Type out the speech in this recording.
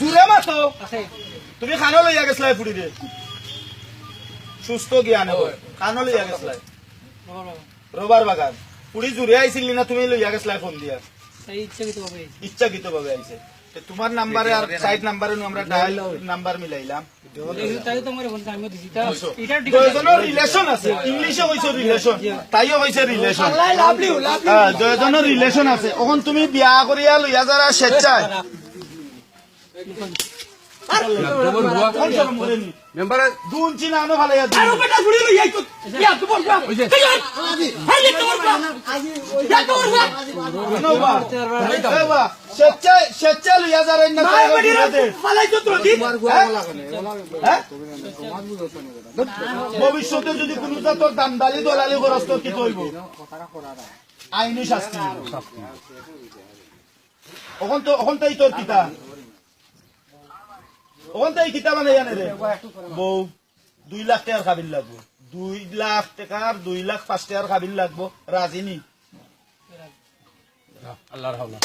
জুড়ে মাতো আছে। তুমি খানো লইয়া গেছলাই ফুড়ি রে সুস্থ জ্ঞান হবে। খানো লইয়া গেছলাই রোবার বাগান। পুরি জুড়ে আইছিল না তুমি লইয়া গেছলাই ফোন দিয়া? ইচ্ছাকৃত ভাবে আইছে তোমার নাম্বারে আর সাইড নাম্বারে আমরা ডায়াল নাম্বার মিলাইলাম রিলেশন আছে। ইংলিশে রিলেশন তাইও রিলেশন দুজনের রিলেশন আছে। এখন তুমি বিয়া করিয়া লইয়া যারা স্বেচ্ছায় ভবিষ্যতে যদি কোনো জাতর দান্দালি দলালি খরচ তোর কি করব আইনি শাস্তি। ওখান তো ওখান তাই তোর কিতা ওখান তাই কিতা মানে জানে রে? বউ দুই লাখ টাকার খাবিল লাগবো। দুই লাখ টাকার দুই লাখ পাঁচ টাকার খাবিল লাগবো। রাজি আল্লাহর হাওলা।